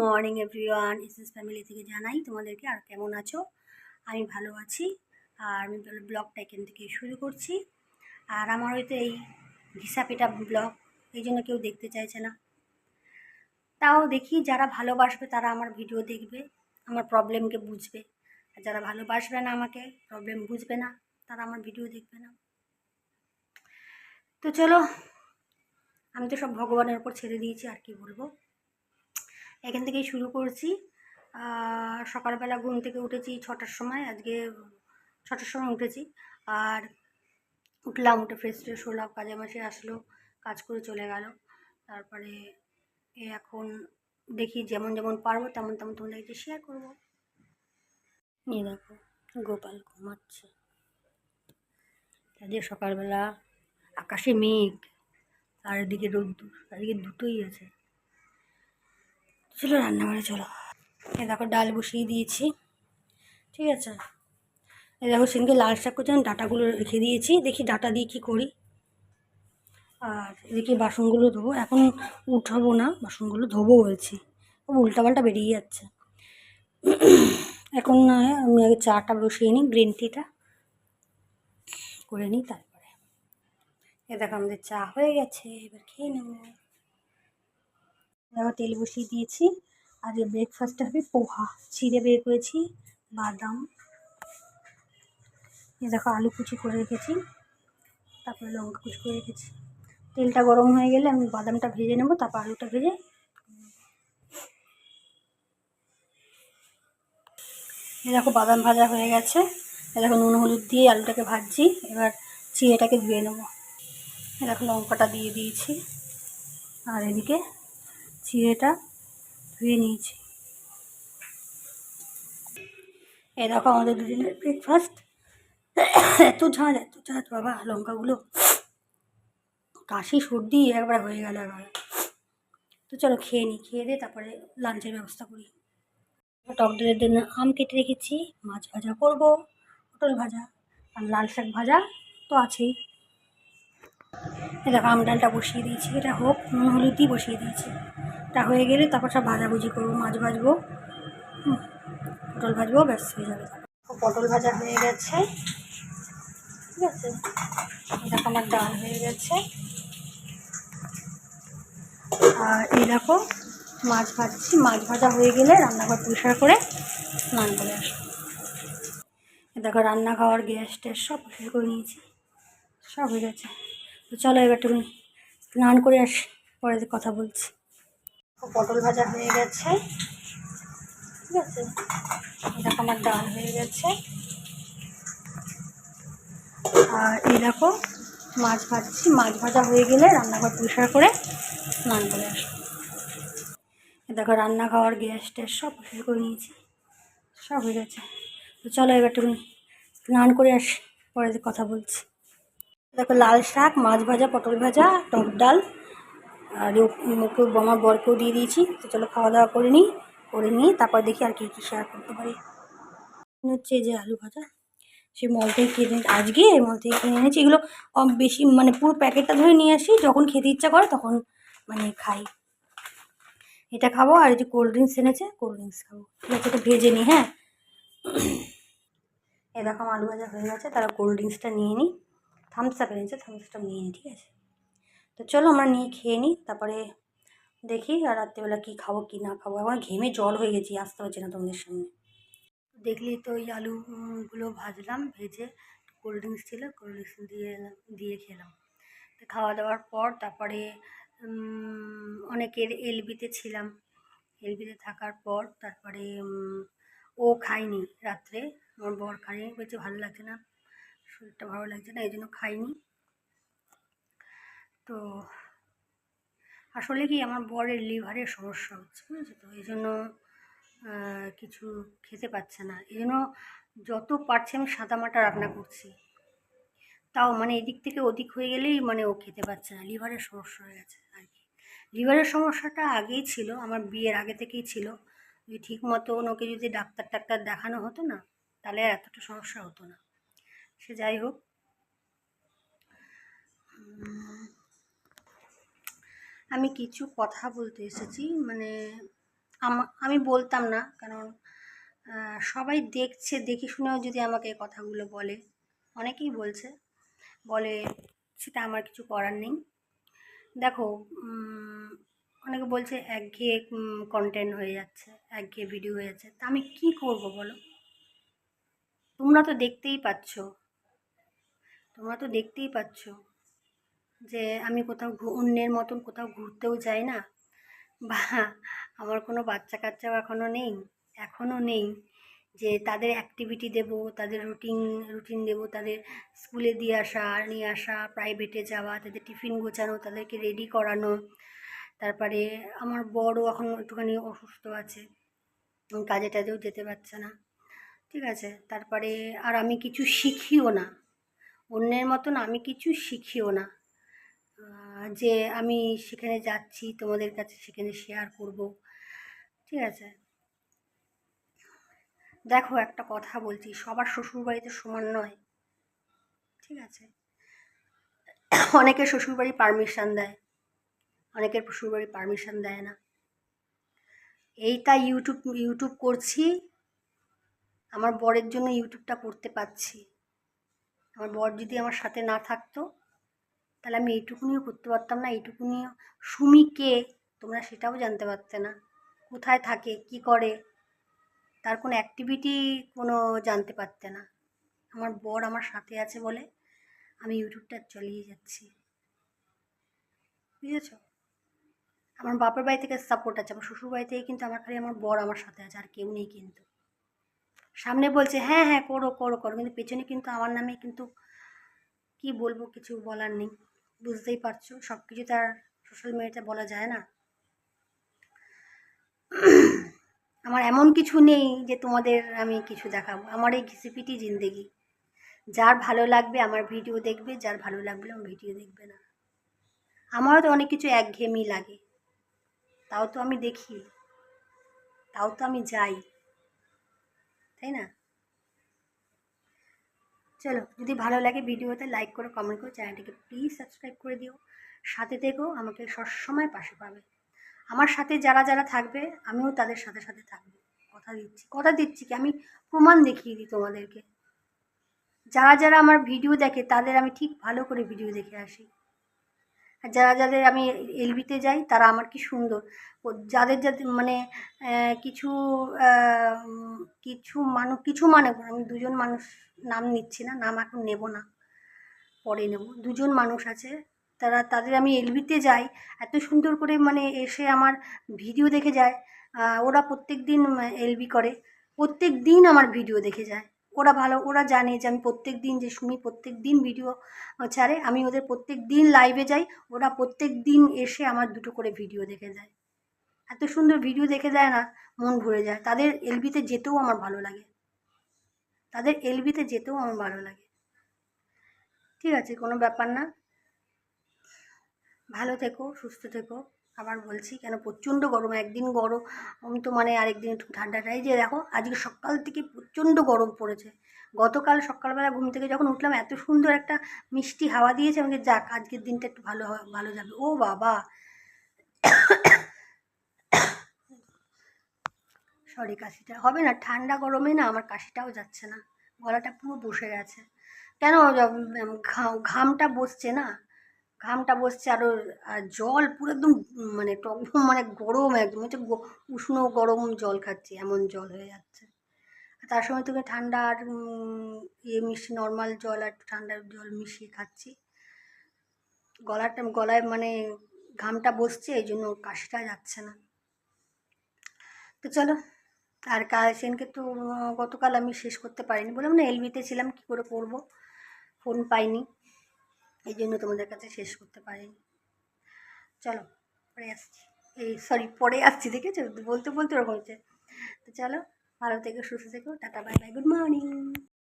Morning everyone SS family থেকে জানাই তোমাদেরকে আর কেমন আছো? আমি ভালো আছি। আর আমি ব্লগটা এখান থেকে শুরু করছি। আর আমার হয়তো এই ঘিসা পেটা ব্লগ, এই জন্য কেউ দেখতে চাইছে না। তাও দেখি যারা ভালোবাসবে তারা আমার ভিডিও দেখবে, আমার প্রবলেমকে বুঝবে। আর যারা ভালোবাসবে না আমাকে প্রবলেম বুঝবে না, তারা আমার ভিডিও দেখবে না। তো চলো, আমি তো সব ভগবানের উপর ছেড়ে দিয়েছি, আর কি বলব? এখান থেকেই শুরু করছি। সকালবেলা ঘুম থেকে উঠেছি ছটার সময়, আজকে ছটার সময় উঠেছি। আর উঠলাম, উঠে ফ্রেশ ট্রেশ হলাম কাজে মাসে আসলো, কাজ করে চলে গেল। তারপরে এখন দেখি যেমন যেমন পারব, তেমন তেমন তোমাদেরকে শেয়ার করব। নিয়ে দেখো, গোপাল ঘুমাচ্ছে। আজকে সকালবেলা আকাশে মেঘ আর এদিকে রোদ্দুর এদিকে দুটোই আছে। চলো রান্নাঘরে চলো। এ দেখো ডাল বসিয়ে দিয়েছি। ঠিক আছে? এ দেখো সেদিনকে লাল শাক করছিলাম, ডাটাগুলো রেখে দিয়েছি। দেখি ডাটা দিয়ে কী করি। আর এদিকে বাসনগুলো ধোবো। এখন উঠাবো না, বাসনগুলো ধোবো বলছি। উল্টাপাল্টা বেরিয়ে যাচ্ছে। এখন না আমি আগে চাটা বসিয়ে নিই, গ্রিন টিটা করে নিই তারপরে। এ দেখো আমাদের চা হয়ে গেছে, এবার খেয়ে নেব। দেখো তেল বসিয়ে দিয়েছি। আর ব্রেকফাস্টটা হবে পোহা। চিড়ে বের করেছি, বাদাম। এ দেখো, আলু কুচি করে রেখেছি। তারপরে লঙ্কা কুচি করে রেখেছি। তেলটা গরম হয়ে গেলে আমি বাদামটা ভেজে নেব, তারপর আলুটা ভেজে দেখো, বাদাম ভাজা হয়ে গেছে। দেখো, নুন, হলুদ দিয়ে আলুটাকে ভাজছি। এবার চিড়েটাকে ধুয়ে নেব। দেখো, লঙ্কাটা দিয়ে দিয়েছি। আর এদিকে চিড়েটা ধুয়ে নিয়েছি। এ দেখো আমাদের দুদিনের ব্রেকফাস্ট এত ঝাঁজ এত ঝাঁজ বাবা, লঙ্কাগুলো। কাশি, সর্দি একবার হয়ে গেল একবার। তো চলো খেয়ে নিই খেয়ে দিয়ে তারপরে লাঞ্চের ব্যবস্থা করি। টক ডালের জন্য আম কেটে রেখেছি, মাছ ভাজা করব, পটল ভাজা আর লাল শাক ভাজা তো আছেই। দেখো, আম ডালটা বসিয়ে দিয়েছি। এটা হোক, নুন, হলুদ দিয়ে বসিয়ে দিয়েছি। এটা হয়ে গেলে তারপর সব ভাজাভুজি করব, মাছ ভাজবো পটল ভাজবো, ব্যাস, হয়ে যাবে। পটল ভাজা হয়ে গেছে। ঠিক আছে? দেখো, আমার ডাল হয়ে গেছে। আর এই দেখো, মাছ ভাজছি। মাছ ভাজা হয়ে গেলে রান্নাঘর পরিষ্কার করে স্নান করে আসব। দেখো রান্না খাওয়ার গ্যাস, ট্যাস সব পরিষ্কার করে নিয়েছি। সব হয়ে গেছে। তো চলো এবার তুমি স্নান করে আসি, পরে কথা বলছি। পটল ভাজা হয়ে গেছে। ঠিক আছে? দেখো আমার ডাল হয়ে গেছে। আর এই দেখো, মাছ ভাজছি। মাছ ভাজা হয়ে গেলে রান্নাঘর পরিষ্কার করে স্নান করে এই দেখো রান্না খাওয়ার গ্যাস ট্যাস সব পরিষ্কার করে নিয়েছি। সব হয়ে গেছে। তো চলো এবার তুমি স্নান করে আসি, পরে কথা বলছি। দেখো লাল শাক, মাছ ভাজা, পটল ভাজা, টক ডাল, আর ওকে আমার বরকেও দিয়ে দিয়েছি। তো চলো খাওয়া দাওয়া করে নিই, করে নিয়ে তারপর দেখি আর কী কী শেয়ার করতে পারি। হচ্ছে যে আলু ভাজা। সেই মল থেকে কিনে আজকে মল থেকে কিনে এনেছি। এগুলো বেশি মানে পুরো প্যাকেটটা ধরে নিয়ে আসি। যখন খেতে ইচ্ছা করে তখন মানে খাই। এটা খাব আর যে কোল্ড ড্রিঙ্কস এনেছে, কোল্ড ড্রিঙ্কস খাব। ঠিক আছে, এটা ভেজে নিই হ্যাঁ। এরকম আলু ভাজা হয়ে গেছে তারা কোল্ড ড্রিঙ্কসটা নিয়ে নিই। থামস আপ এনেছে থামসটা নিয়ে নিই ঠিক আছে? তো চলো আমরা নিয়ে খেয়ে নিই, তারপরে দেখি আর রাত্রেবেলা কী খাব, কী না খাব। এখন ঘেমে জল হয়ে গেছি, আসতে পারছি না তোমাদের সামনে। দেখলি তো ওই আলুগুলো ভাজলাম, ভেজে কোল্ড ড্রিঙ্কস ছিল কোল্ড ড্রিঙ্কস দিয়ে দিয়ে খেলাম। তো খাওয়া দাওয়ার পর তারপরে অনেকের এলবিতে ছিলাম। এলবিতে থাকার পর তারপরে ও খায়নি রাত্রে। আমার বর খায়নি, বলছে ভালো লাগছে না। শরীরটা ভালো লাগছে না এই জন্য খাইনি। তো আসলে কি আমার বরের লিভারের সমস্যা হচ্ছে, বুঝেছ তো? এই জন্য কিছু খেতে পাচ্ছে না। এই জন্য যত পারছি আমি সাদামাটা রান্না করছি। তাও মানে এদিক থেকে ওদিক হয়ে গেলেই মানে ও খেতে পাচ্ছে না, লিভারের সমস্যা হয়ে গেছে আর কি। লিভারের সমস্যাটা আগেই ছিল, আমার বিয়ের আগে থেকেই ছিল। যদি ঠিক মতন ওকে যদি ডাক্তার টাক্তার দেখানো হতো না, তাহলে এতটা সমস্যা হতো না। সে যাই হোক। আমি কিছু কথা বলতে এসেছি মানে আমা- বলতাম না, কারণ সবাই দেখছে, দেখে শুনেও যদি আমাকে কথাগুলো বলে, অনেকেই বলছে, বলে সেটা আমার কিছু করার নেই। দেখো অনেকে বলছে একঘেয়ে কন্টেন্ট হয়ে যাচ্ছে একঘেয়ে ভিডিও হয়ে যাচ্ছে, তা আমি কি করব বলো? তোমরা তো দেখতেই পাচ্ছ। তোমরা তো দেখতেই পাচ্ছ যে আমি কোথাও অন্যের মতন কোথাও ঘুরতেও যাই না। বা আমার কোনো বাচ্চা কাচ্চাও এখনও নেই এখনও নেই যে তাদের অ্যাক্টিভিটি দেব, তাদের রুটিন রুটিন দেব, তাদের স্কুলে দিয়ে আসা, নিয়ে আসা প্রাইভেটে যাওয়া, তাদের টিফিন গোছানো, তাদেরকে রেডি করানো। তারপরে আমার বড়ও এখন একটুখানি অসুস্থ আছে কাজে টাজেও যেতে পারছে না। ঠিক আছে, তারপরে আর আমি কিছু শিখিও না। অন্যের মতন আমি কিছু শিখিও না। যে আমি সেখানে যাচ্ছি, তোমাদের কাছে সেখানে শেয়ার করব। ঠিক আছে? দেখো একটা কথা বলছি, সবার শ্বশুরবাড়িতে সমান নয়। ঠিক আছে? অনেকের শ্বশুরবাড়ি পারমিশন দেয়, অনেকের শ্বশুরবাড়ি পারমিশন দেয় না। এইটা ইউটিউব ইউটিউব করছি, আমার বরের জন্য ইউটিউবটা করতে পারছি। আমার বর যদি আমার সাথে না থাকতো, তাহলে আমি এইটুকুনিও করতে পারতাম না, এইটুকুনিও। সুমি কে? তোমরা সেটাও জানতে পারতে না। কোথায় থাকে? কি করে? তার কোনো অ্যাক্টিভিটি কোনো জানতে পারতে না। আমার বর আমার সাথে আছে বলে আমি ইউটিউবটা চালিয়ে যাচ্ছি। বুঝেছ? আমার বাপের বাড়ি থেকে সাপোর্ট আছে, আমার শ্বশুর বাড়ি থেকে কিন্তু আমার খালি আমার বর আমার সাথে আছে, আর কেউ নেই কিন্তু। সামনে বলছে হ্যাঁ হ্যাঁ করো করো করো। কিন্তু পেছনে কিন্তু আমার নামে কিন্তু কি বলব কিছু বলার নেই। বুঝতেই পারছ? সব কিছু তার সোশ্যাল মিডিয়াতে বলা যায় না। আমার এমন কিছু নেই যে তোমাদের আমি কিছু দেখাবো। আমার এই ঘিসিপিটি জিন্দেগি। যার ভালো লাগবে আমার ভিডিও দেখবে, যার ভালো লাগবে আমার ভিডিও দেখবে না। আমারও তো অনেক কিছু একঘেয়েমি লাগে। তাও তো আমি দেখি। তাও তো আমি যাই। তাই না? চলো, যদি ভালো লাগে ভিডিওতে লাইক করো কমেন্ট করো, চ্যানেলটিকে প্লিজ সাবস্ক্রাইব করে দিও। সাথে থেকেও আমাকে সবসময় পাশে পাবে। আমার সাথে যারা যারা থাকবে, আমিও তাদের সাথে সাথে থাকব। কথা দিচ্ছি কথা দিচ্ছি কি? আমি প্রমাণ দেখিয়ে দিই তোমাদেরকে। যারা যারা আমার ভিডিও দেখে, তাদের আমি ঠিক ভালো করে ভিডিও দেখে আসি। যারা যাদের আমি এলবিতে যাই, তারা আমার কি সুন্দর। যাদের যাদের মানে কিছু কিছু মানুষ, কিছু মানে আমি দুজন মানুষ নাম নিচ্ছি না, নাম এখন নেব না, পরে নেব। দুজন মানুষ আছে, তারা, তাদের আমি এলবিতে যাই, এত সুন্দর করে মানে এসে আমার ভিডিও দেখে যায় ওরা প্রত্যেক দিন এলবি করে প্রত্যেক দিন আমার ভিডিও দেখে যায়। ওরা ভালো, ওরা জানে যে আমি প্রত্যেক দিন যে সুমি প্রত্যেক দিন ভিডিও ছাড়ে, আমি ওদের প্রত্যেক দিন লাইভে যাই, ওরা প্রত্যেক দিন এসে আমার দুটো করে ভিডিও দেখে যায়। এত সুন্দর ভিডিও দেখে যায় না, মন ভরে যায়। তাদের এলবিতে যেতেও আমার ভালো লাগে। তাদের এলবিতে যেতেও আমার ভালো লাগে। ঠিক আছে, কোনো ব্যাপার না। ভালো থেকো, সুস্থ থেকো। আবার বলছি, কেন প্রচণ্ড গরম? একদিন গরম তো মানে আরেকদিন একটু ঠান্ডাটা এই যে দেখো, আজকে সকাল থেকে প্রচণ্ড গরম পড়েছে। গতকাল সকালবেলা ঘুম থেকে যখন উঠলাম, এত সুন্দর একটা মিষ্টি হাওয়া দিয়েছে আমাকে যাক, আজকের দিনটা একটু ভালো ভালো যাবে। ও বাবা! সরি, কাশিটা। হবে না, ঠান্ডা গরমে না আমার কাশিটাও যাচ্ছে না। গলাটা পুরো বসে গেছে। কেন ঘামটা বসছে না? ঘামটা বসছে আরও আর জল পুরো একদম মানে টক মানে গরম একদম হচ্ছে উষ্ণ গরম জল খাচ্ছি, এমন জল হয়ে যাচ্ছে। আর তার সঙ্গে তুমি ঠান্ডা আর ইয়ে মিষ্টি নর্মাল জল আর একটু ঠান্ডা জল মিশিয়ে খাচ্ছি। গলাটা গলায় মানে ঘামটা বসছে, এই জন্য কাশিটা যাচ্ছে না। তো চলো, আর কাল সেনকে তো গতকাল আমি শেষ করতে পারিনি বললাম না এলবিতে ছিলাম, কী করে করব? ফোন পাইনি। এই জন্য তোমাদের কাছে শেষ করতে পারিনি। চলো, পরে আসছি। এই সরি পরে আসছি, দেখেছ? বলতে বলতে ওরকম হচ্ছে। তো চলো, ভালো থেকো, সুস্থ থেকো, tata bye bye good morning